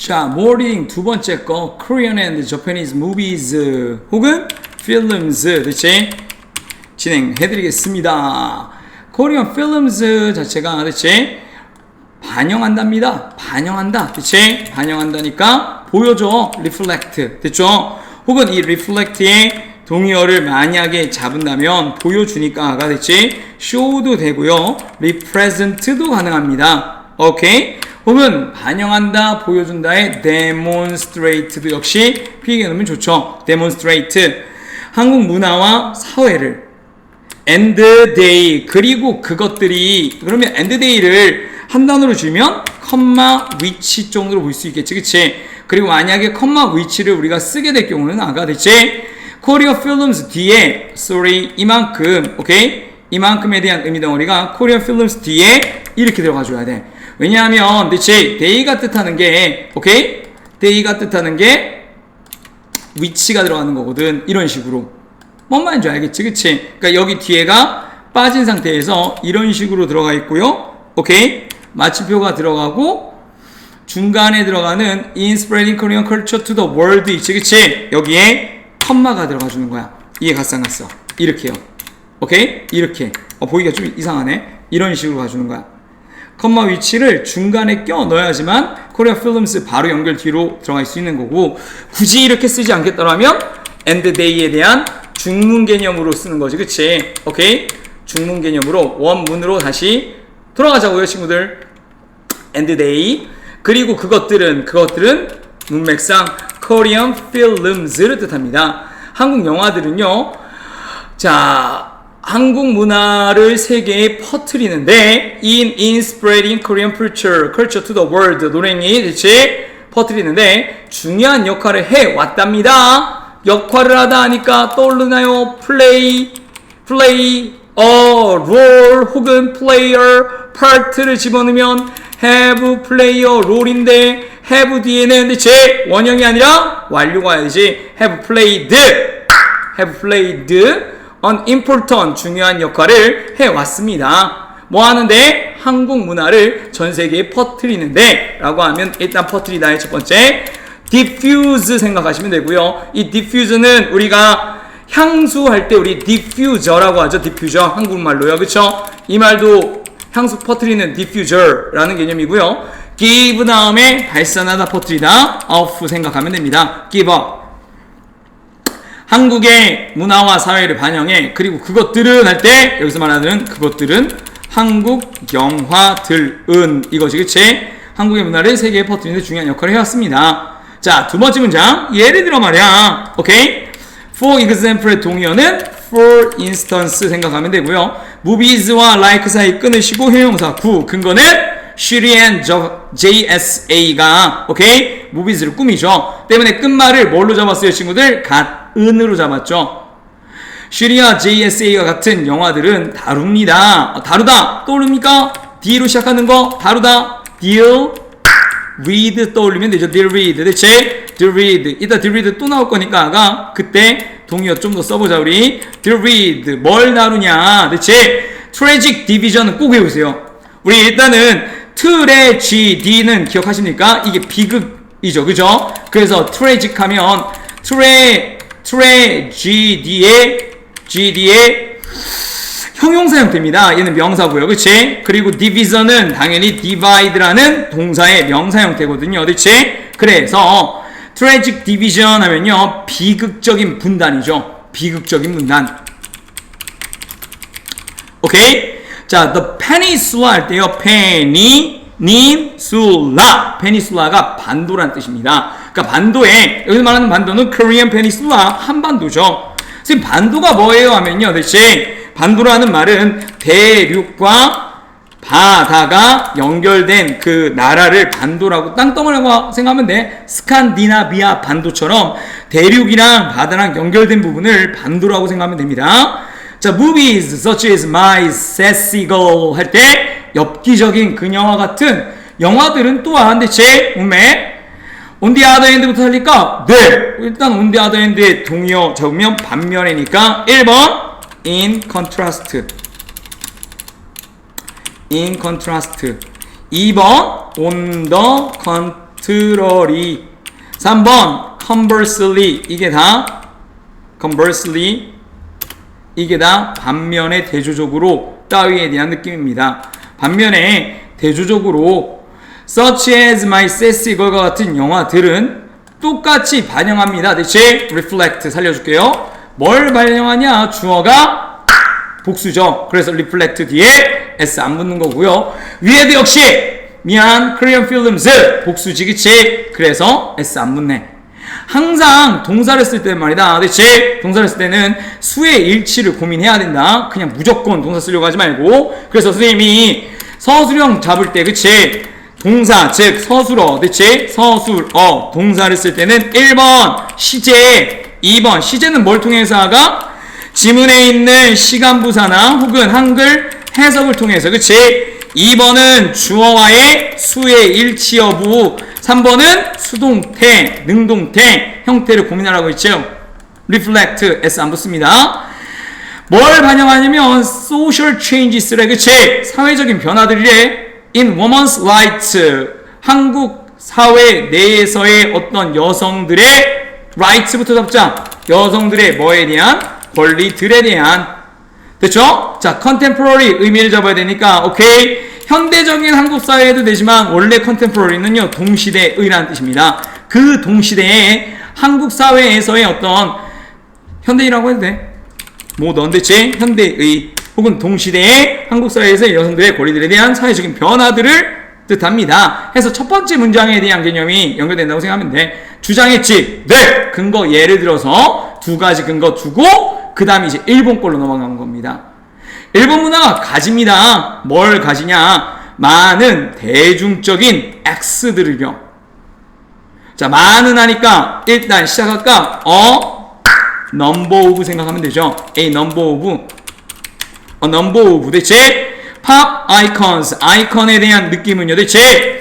자, morning 두 번째 거 Korean and Japanese movies 혹은 films 대체 진행해드리겠습니다. Korean films 자체가 대체 반영한답니다. 반영한다. 대체 반영한다니까 보여줘. reflect 됐죠? 혹은 이 reflect의 동의어를 만약에 잡은다면 보여주니까가 대체 show도 되고요. represent도 가능합니다. 오케이? 혹은 반영한다, 보여준다의 demonstrate도 역시 피해 넣으면 좋죠. demonstrate. 한국 문화와 사회를 end day 그리고 그것들이 그러면 end day를 한 단어로 주면 컴마 위치 정도로 볼 수 있겠지 그치 그리고 만약에 컴마 위치를 우리가 쓰게 될 경우는 아까 대체 코리아 필름스 뒤에 sorry 이만큼 오케이 이만큼에 대한 의미 덩어리가 코리아 필름스 뒤에 이렇게 들어가 줘야 돼 왜냐하면 대체 day가 뜻하는 게 오케이? day가 뜻하는 게 위치가 들어가는 거거든. 이런 식으로. 뭔 말인지 알겠지? 그치? 그러니까 여기 뒤에가 빠진 상태에서 이런 식으로 들어가 있고요. 오케이? 마침표가 들어가고 중간에 들어가는 in spreading Korean culture to the world 있지? 그치? 여기에 컴마가 들어가 주는 거야. 이해 갔어 안 갔어? 이렇게요. 오케이? 이렇게. 어, 보기가 좀 이상하네. 이런 식으로 가주는 거야 컴마 위치를 중간에 껴 넣어야지만 코리아 필름스 바로 연결 뒤로 들어갈 수 있는 거고 굳이 이렇게 쓰지 않겠다라면 end day에 대한 중문 개념으로 쓰는 거지 그치? 오케이? 중문 개념으로 원문으로 다시 돌아가자고요 친구들. end day. 그리고 그것들은 그것들은 문맥상 Korean films를 뜻합니다. 한국 영화들은요 자 한국 문화를 세계에 퍼뜨리는데 in in spreading Korean culture culture to the world 노랭이 대체 퍼뜨리는데 중요한 역할을 해 왔답니다. 역할을 하다 하니까 떠오르나요? play play a role 혹은 player part를 집어넣으면 have player role인데 have 뒤에는 대체 원형이 아니라 완료가 와야지 have played have played an important 중요한 역할을 해왔습니다. 뭐 하는데 한국 문화를 전 세계에 퍼뜨리는데 라고 하면 일단 퍼뜨리다의 첫 번째 diffuse 생각하시면 되고요. 이 diffuse는 우리가 향수 할 때 우리 diffuser라고 하죠. diffuser 한국말로요. 그쵸? 이 말도 향수 퍼뜨리는 diffuser라는 개념이고요. give 다음에 발산하다 퍼뜨리다 off 생각하면 됩니다. give up 한국의 문화와 사회를 반영해 그리고 그것들은 할 때 여기서 말하는 그것들은 한국 영화들은 이것이 그치? 한국의 문화를 세계에 퍼뜨리는 데 중요한 역할을 해왔습니다. 자, 두 번째 문장. 예를 들어 말이야. 오케이? For example의 동의어는 for instance 생각하면 되고요. movies와 like 사이 끊으시고 형용사 구 근거는 And JSA가 오케이? movies를 꾸미죠. 때문에 끝말을 뭘로 잡았어요, 친구들? 갓 은으로 잡았죠. 슈리와 JSA가 같은 영화들은 다룹니다. 아, 다루다 떠오릅니까? D로 시작하는 거 다루다. deal with 떠올리면 되죠. deal with 대체 deal with 이따 deal with 또 나올 거니까 아가 그때 동의어 좀 더 써보자 우리 deal with 뭘 다루냐 대체 tragic division은 꼭 외우세요. 우리 일단은 트레지디는 기억하십니까? 이게 비극이죠, 그죠? 그래서 tragic 하면 트레 트레지디의 GD의 형용사 형태입니다. 얘는 명사고요. 그치? 그리고 division은 당연히 divide라는 동사의 명사 형태거든요. 그치? 그래서 tragic division 하면요. 비극적인 분단이죠. 비극적인 분단. 오케이? 자, the peninsula 할 때요. 페니 니술라 페니술라가 반도란 뜻입니다. 그러니까 반도에 여기서 말하는 반도는 Korean Peninsula 한반도죠. 지금 반도가 뭐예요 하면요. 대체 반도라는 말은 대륙과 바다가 연결된 그 나라를 반도라고 땅덩어리라고 생각하면 돼. 스칸디나비아 반도처럼 대륙이랑 바다랑 연결된 부분을 반도라고 생각하면 됩니다. 자, movies such as My Sassy Girl 할 때 엽기적인 그녀와 같은 영화들은 또한 대체 음에 on the other hand부터 할니까 네 일단 on the other hand의 동의어 적으면 반면이니까 1번 in contrast in contrast 2번 on the literally 3번 conversely 이게 다 conversely 이게 다 반면에 대조적으로 따위에 대한 느낌입니다. 반면에 대조적으로 such as my sassy girl과 같은 영화들은 똑같이 반영합니다. 대체 reflect 살려줄게요. 뭘 반영하냐? 주어가 복수죠. 그래서 reflect 뒤에 s 안 붙는 거고요. 위에도 역시 미안 Korean films 복수지 그치? 그래서 s 안 붙네. 항상 동사를 쓸 때는 말이다. 그치? 동사를 쓸 때는 수의 일치를 고민해야 된다. 그냥 무조건 동사 쓰려고 하지 말고. 그래서 선생님이 서술형 잡을 때, 그치? 동사, 즉, 서술어, 그치? 서술어, 동사를 쓸 때는 1번, 시제, 2번, 시제는 뭘 통해서 하가? 지문에 있는 시간부사나 혹은 한글 해석을 통해서, 그치? 2번은 주어와의 수의 일치 여부, 3번은 수동태, 능동태 형태를 고민하라고 했죠. reflect, s 안 붙습니다. 뭘 반영하냐면 social changes래, 그치? 사회적인 변화들이래. in women's rights, 한국 사회 내에서의 어떤 여성들의 rights부터 잡자. 여성들의 뭐에 대한 권리들에 대한 됐죠? 자, contemporary 의미를 잡아야 되니까 오케이. 현대적인 한국 사회에도 되지만 원래 contemporary는요 동시대의라는 뜻입니다. 그 동시대에 한국 사회에서의 어떤 현대이라고 해도 돼. 뭐 넌대체 현대의 혹은 동시대의 한국 사회에서의 여성들의 권리들에 대한 사회적인 변화들을 뜻합니다. 해서 첫 번째 문장에 대한 개념이 연결된다고 생각하면 돼. 주장했지. 네. 근거 예를 들어서 두 가지 근거 두고 그 다음에 이제 일본 걸로 넘어가는 겁니다. 일본 문화가 가집니다. 뭘 가지냐? 많은 대중적인 X들을요. 자, 많은 하니까 일단 시작할까? 어? 넘버 오브 생각하면 되죠. A 넘버 오브. 어, 넘버 오브. 대체 팝 아이콘스. 아이콘에 대한 느낌은요. 대체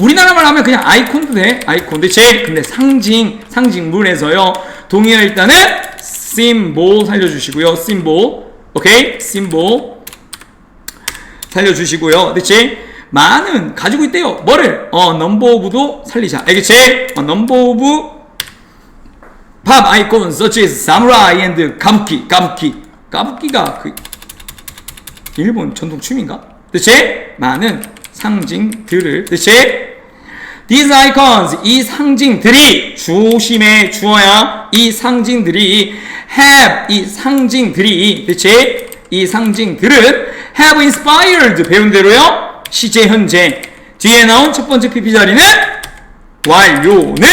우리나라 말 하면 그냥 아이콘도 돼. 아이콘. 대체 근데 상징, 상징물에서요. 동의어 일단은 symbol 살려주시고요. symbol. 오케이? 심볼 살려주시고요. 그치? 많은 가지고 있대요. 뭐를? 어, 넘버 오브도 살리자. 알겠지? 어, 넘버 오브 팝 아이콘 such as 앤드 가부키 가부키 가부키가 그 일본 전통 춤인가? 그치? 많은 상징들을 그치? These icons, 이 상징들이 조심해 주어야 이 상징들이 have, 이 상징들이 그치? 이 상징들은 have inspired 배운 대로요. 시제 현재. 뒤에 나온 첫 번째 PP 자리는 완료는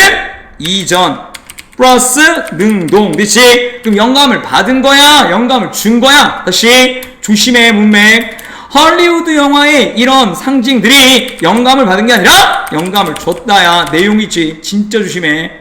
이전 플러스 능동 그치? 그럼 영감을 받은 거야? 영감을 준 거야? 다시 조심해 문맥 헐리우드 영화의 이런 상징들이 영감을 받은 게 아니라 영감을 줬다야 내용이지. 진짜 조심해.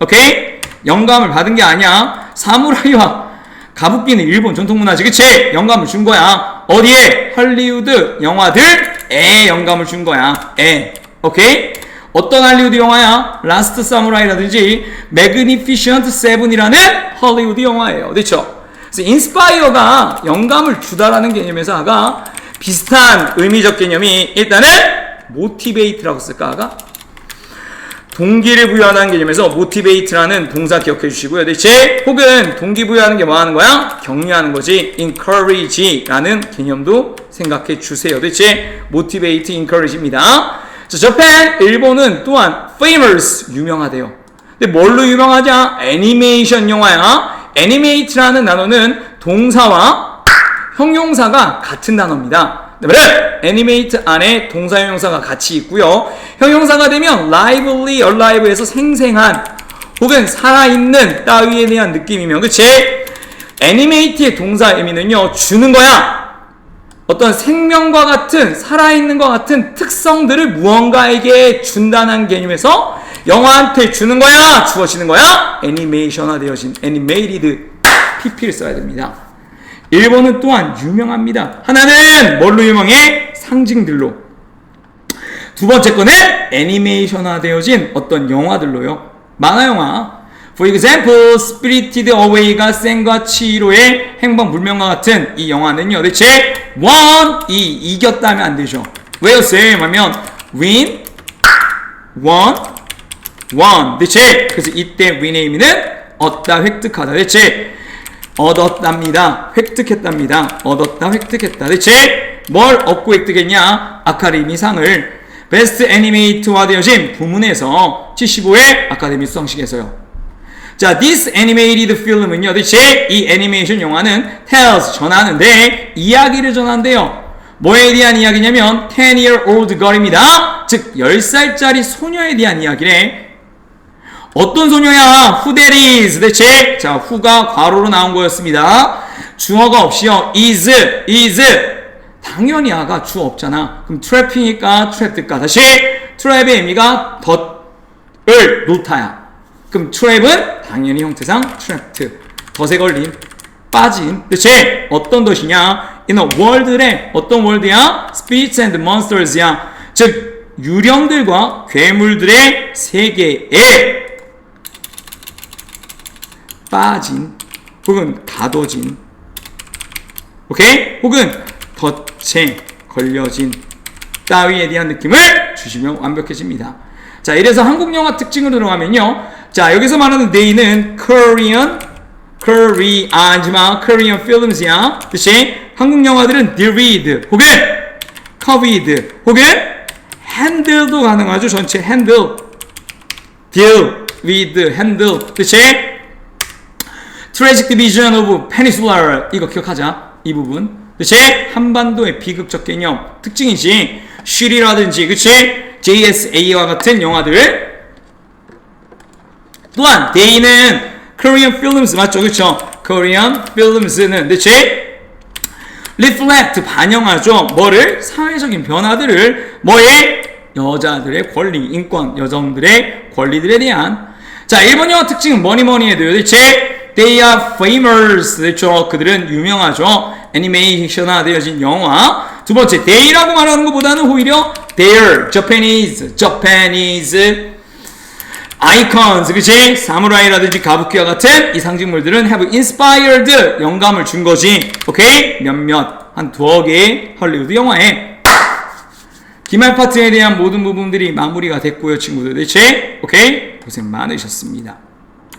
오케이? 영감을 받은 게 아니야. 사무라이와 가부키는 일본 전통문화지 그치? 영감을 준 거야. 어디에? 헐리우드 영화들에 영감을 준 거야. 에. 오케이? 어떤 할리우드 영화야? 라스트 사무라이라든지 매그니피션트 세븐이라는 헐리우드 영화예요. 그렇죠 그래서 인스파이어가 영감을 주다라는 개념에서 아가 비슷한 의미적 개념이 일단은 모티베이트라고 쓸까 아가 동기를 부여하는 개념에서 모티베이트라는 동사 기억해 주시고요. 대체 혹은 동기 부여하는 게 뭐 하는 거야? 격려하는 거지. encourage라는 개념도 생각해 주세요. 대체 motivate, encourage입니다. 자, 저팬 일본은 또한 famous 유명하대요. 근데 뭘로 유명하냐? 애니메이션 영화야. Animate라는 단어는 동사와 형용사가 같은 단어입니다. animate 안에 동사 형용사가 같이 있고요. 형용사가 되면 lively, alive에서 생생한 혹은 살아있는 따위에 대한 느낌이면 그치? animate의 동사 의미는요 주는 거야. 어떤 생명과 같은 살아있는 것 같은 특성들을 무언가에게 준다는 개념에서 영화한테 주는 거야 주어지는 거야 애니메이션화 되어진 애니메이티드 PP를 써야 됩니다. 일본은 또한 유명합니다. 하나는 뭘로 유명해? 상징들로. 두 번째 거는 애니메이션화 되어진 어떤 영화들로요. 만화 영화. For example, Spirited Away가 센과 치히로의 행방 불명과 같은 이 영화는요. 대체 won 이 이겼다면 안 되죠. 왜요, 쌤? 하면 win won, won. 대체 그래서 이때 rename는 얻다, 획득하다. 대체 얻었답니다. 획득했답니다. 얻었다, 획득했다. 대체 뭘 얻고 획득했냐? 아카데미 상을 베스트 애니메이트화 되어진 부문에서 75회 아카데미 수상식에서요. 자, this animated film은요, 대체 이 애니메이션 영화는 tells 전하는데 이야기를 전한대요. 뭐에 대한 이야기냐면 10 year old girl입니다. 즉 10살짜리 소녀에 대한 이야기래. 어떤 소녀야? Who that is? 대체 자, who가 괄호로 나온 거였습니다. 주어가 없이요. is, is. 당연히 아가 주어 없잖아. 그럼 trap이니까 trap드까 다시 trap의 의미가 덫을 놓다야. 그럼 trap은 당연히 형태상 trapped. 덫에 걸린 빠진 대체 어떤 덫이냐? a world래 어떤 월드야? spirits and monsters야. 즉 유령들과 괴물들의 세계에 빠진 혹은 가둬진 오케이? 혹은 덫에 걸려진 따위에 대한 느낌을 주시면 완벽해집니다. 자, 이래서 한국 영화 특징으로 들어가면요. 자, 여기서 말하는 they는 Korean, Korea, 아니지만 Korean films야. 그치? 한국 영화들은 read 혹은 covered 혹은 handle도 가능하죠. 전체 handle, deal with, handle. 그치? Tragic Division 이거 기억하자 이 부분 그치? 한반도의 비극적 개념 특징이지 슈리라든지 그치? JSA와 같은 영화들 또한 데이는 Korean Films 맞죠 그쵸? Korean Films는 그치? Reflect 반영하죠 뭐를? 사회적인 변화들을 뭐에? 여자들의 권리, 인권, 여성들의 권리들에 대한 자, 일본 영화 특징은 뭐니 뭐니 해도 대체 they are famous. 그렇죠. 그들은 유명하죠. 애니메이션화 되어진 영화. 두 번째, they라고 말하는 것보다는 오히려 their Japanese, Japanese icons, 그치? 사무라이라든지 가부키와 같은 이 상징물들은 have inspired 영감을 준 거지. 오케이? 몇몇 한 두어 개의 헐리우드 영화에 기말 파트에 대한 모든 부분들이 마무리가 됐고요, 친구들. 대체 오케이? 고생 많으셨습니다.